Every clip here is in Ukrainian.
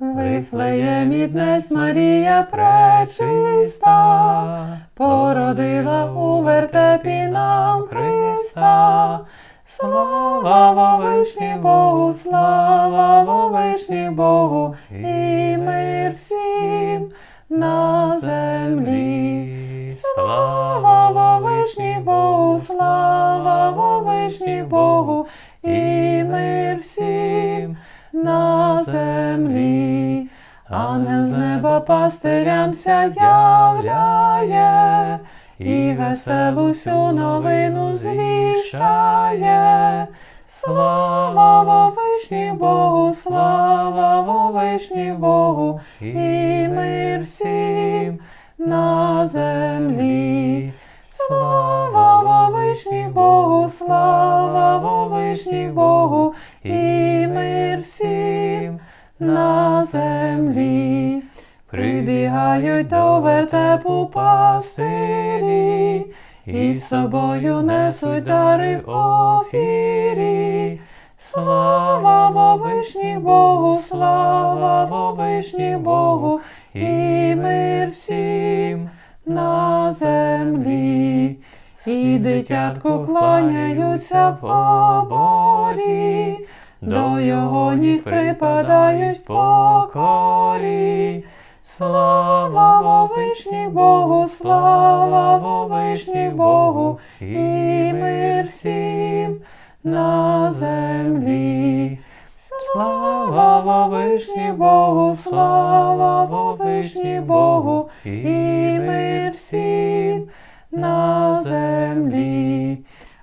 Вифлеємі днесь Марія пречиста, породила у вертепі нам Христа. Слава вовишній Богу, слава вовишній Богу, і мир всім на землі. Слава вовишній Богу, слава вовишній Богу, і мир Ангел з неба пастирямся являє, і веселу сю новину звіщає. Слава вовишній Богу, слава вовишній Богу, і мир всім на землі. Слава вовишній Богу, слава вовишній Богу, землі. Прибігають до вертепу пастирі, і з собою несуть дари в офірі. Слава вовишній Богу, слава вовишній Богу, і мир всім на землі. І дитятку кланяються в оборі, до його ніг припадають покорі. Слава вовишній Богу, слава вовишній Богу, і мир всім на землі. Слава вовишній Богу, слава вовишній Богу, і мир всім на землі.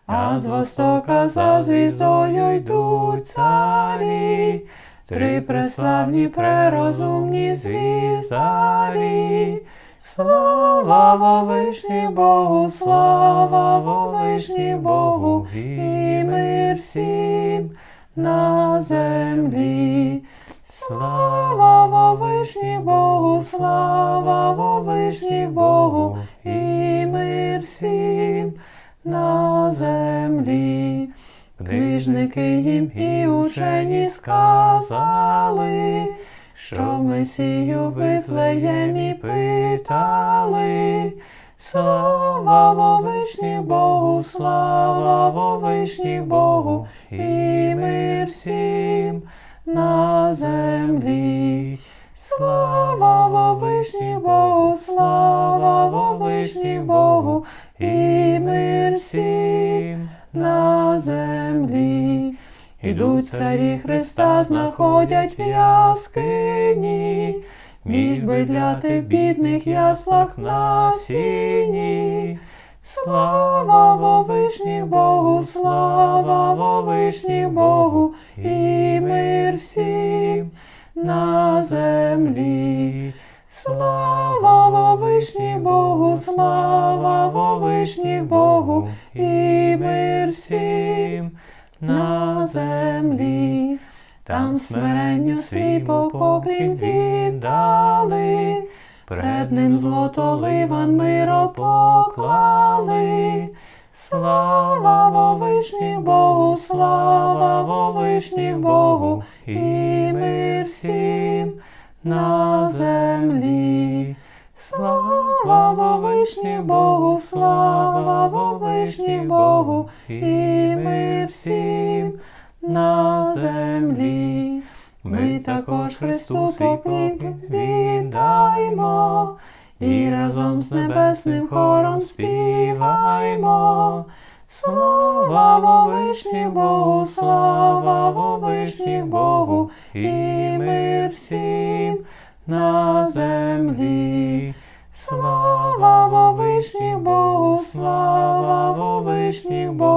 А з востока за звіздою йдуть царі, три преславні, прерозумні звіздарі. Слава вовишній Богу, слава вовишній Богу, і мир всім на землі. Слава вовишній Богу, слава вовишній Богу, і мир всім на землі. Книжники їм і учені сказали, що Месію Вифлеємі питали. Слава вовишній Богу, слава вовишній Богу, і мир всім на землі. Слава вовишній Богу, слава вовишній Богу, і мир всім на землі. Ідуть царі Христа, знаходять в яскині, між бидляти в бідних яслах на сіні. Слава вовишній Богу, слава вовишній Богу, і мир всім на землі. Слава вовишній Богу, слава вовишній Богу, і мир всім на землі. Там смиренню свій поклін віддали, пред ним злото ливан миро поклали. Слава вовишній Богу, слава вовишній Богу, і мир всім на землі. Слава вовишній Богу, слава вовишній Богу, і мир всім на землі. Ми також Христу поклін віддаймо, і разом з небесним хором співаймо. Слава вовишній Богу, слава вовишній Богу, і мир всім на землі. Слава вовишній Богу, слава вовишній Богу.